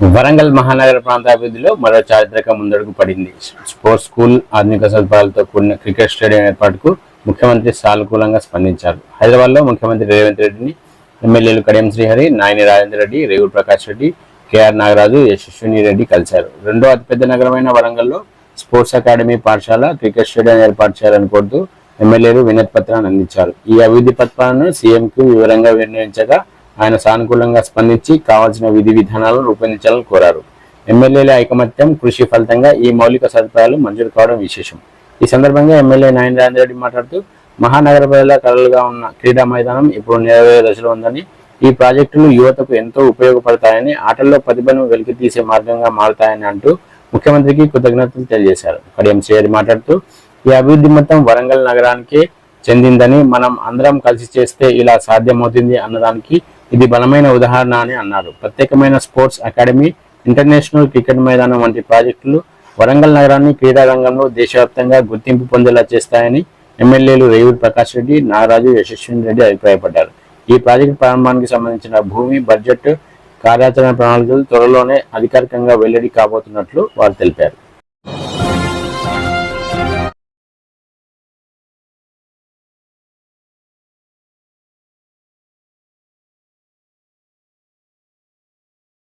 వరంగల్ మహానగర ప్రాంత అభివృద్ధిలో మరో చారిత్రక ముందడుగు పడింది. స్పోర్ట్స్ స్కూల్ ఆధునిక సదుపాయాలతో కూడిన క్రికెట్ స్టేడియం ఏర్పాటుకు ముఖ్యమంత్రి సానుకూలంగా స్పందించారు. హైదరాబాద్లో ముఖ్యమంత్రి రేవంత్ రెడ్డిని ఎమ్మెల్యేలు కడియం శ్రీహరి నాయని రాజేంద్ర రెడ్డి రేవుల్ ప్రకాష్ రెడ్డి కేఆర్ నాగరాజు యశస్విని రెడ్డి కలిశారు. రెండో అతిపెద్ద నగరమైన వరంగల్లో స్పోర్ట్స్ అకాడమీ పాఠశాల క్రికెట్ స్టేడియం ఏర్పాటు చేయాలని కోరుతూ ఎమ్మెల్యేలు వినతి పత్రాన్ని అందించారు. ఈ అభివృద్ధి పత్రాలను సీఎంకు వివరంగా వినియోగించగా ఆయన సానుకూలంగా స్పందించి కావాల్సిన విధి విధానాలను రూపొందించాలని కోరారు. ఎమ్మెల్యేల ఐకమత్యం కృషి ఫలితంగా ఈ మౌలిక సదుపాయాలు మంజూరు కావడం విశేషం. ఈ సందర్భంగా ఎమ్మెల్యే నాయన రెడ్డి మాట్లాడుతూ మహానగర ప్రజల కలలుగా ఉన్న క్రీడా మైదానం ఇప్పుడు నెరవేరే దశలో ఉందని ఈ ప్రాజెక్టులు యువతకు ఎంతో ఉపయోగపడతాయని ఆటల్లో ప్రతిభను వెలికి తీసే మార్గంగా మారుతాయని అంటూ ముఖ్యమంత్రికి కృతజ్ఞతలు తెలియజేశారు. కడియం శ్రీహరి మాట్లాడుతూ ఈ అభివృద్ధి మొత్తం వరంగల్ నగరానికి చెందిందని మనం అందరం కలిసి చేస్తే ఇలా సాధ్యమవుతుంది అన్నదానికి ఇది బలమైన ఉదాహరణ అని అన్నారు. ప్రత్యేకమైన స్పోర్ట్స్ అకాడమీ ఇంటర్నేషనల్ క్రికెట్ మైదానం వంటి ప్రాజెక్టులు వరంగల్ నగరాన్ని క్రీడా రంగంలో దేశవ్యాప్తంగా గుర్తింపు పొందేలా చేస్తాయని ఎమ్మెల్యేలు రేవుల్ ప్రకాష్ రెడ్డి నాగరాజు యశస్విని రెడ్డి అభిప్రాయపడ్డారు. ఈ ప్రాజెక్టు ప్రారంభానికి సంబంధించిన భూమి బడ్జెట్ కార్యాచరణ ప్రణాళికలు త్వరలోనే అధికారికంగా వెల్లడి కాబోతున్నట్లు వారు తెలిపారు.